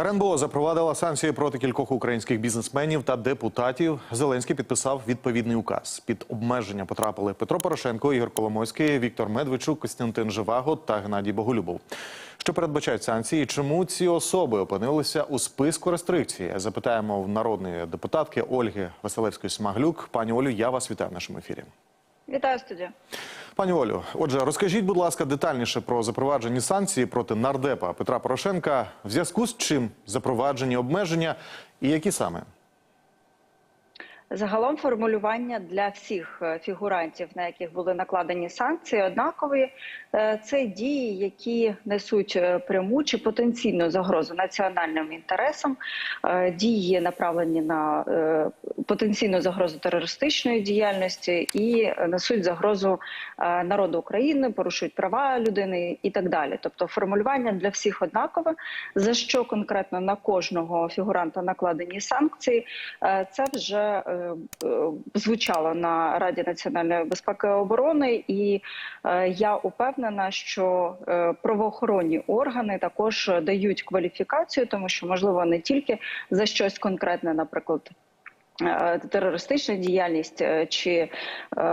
РНБО запровадила санкції проти кількох українських бізнесменів та депутатів. Зеленський підписав відповідний указ. Під обмеження потрапили Петро Порошенко, Ігор Коломойський, Віктор Медведчук, Костянтин Живаго та Геннадій Боголюбов. Що передбачають санкції? Чому ці особи опинилися у списку рестрикцій? Запитаємо в народної депутатки Ольги Василевської Смаглюк. Пані Олю, я вас вітаю в нашому ефірі. Вітаю студію. Пані Олю, отже, розкажіть, будь ласка, детальніше про запроваджені санкції проти нардепа Петра Порошенка. В зв'язку з чим запроваджені обмеження і які саме? Загалом формулювання для всіх е, фігурантів, на яких були накладені санкції, однакові. Е, Це дії, які несуть е, пряму чи потенційну загрозу національним інтересам, дії направлені на потенційну загрозу терористичної діяльності і несуть загрозу народу України, порушують права людини і так далі. Тобто формулювання для всіх однакове, за що конкретно на кожного фігуранта накладені санкції, це вже е, е, на Раді національної безпеки і оборони, і е, я упевнена, що правоохоронні органи також дають кваліфікацію, тому що можливо не тільки за щось конкретне, наприклад. Терористична діяльність чи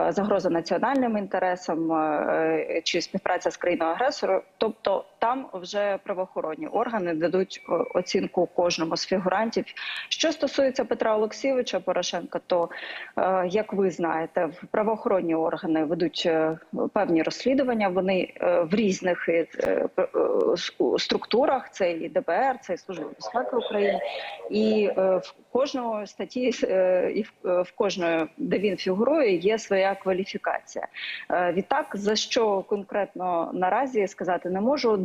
загроза національним інтересам, чи співпраця з країною агресором, тобто там вже правоохоронні органи дадуть е, оцінку кожному з фігурантів. Що стосується Петра Олексійовича Порошенка, то е, як ви знаєте, правоохоронні органи ведуть е, певні розслідування. Вони в різних структурах. Це і ДБР, це і Служба безпеки України, і в кожного статті і в, кожної, де він фігурує, є своя кваліфікація. Відтак, за що конкретно наразі сказати не можу.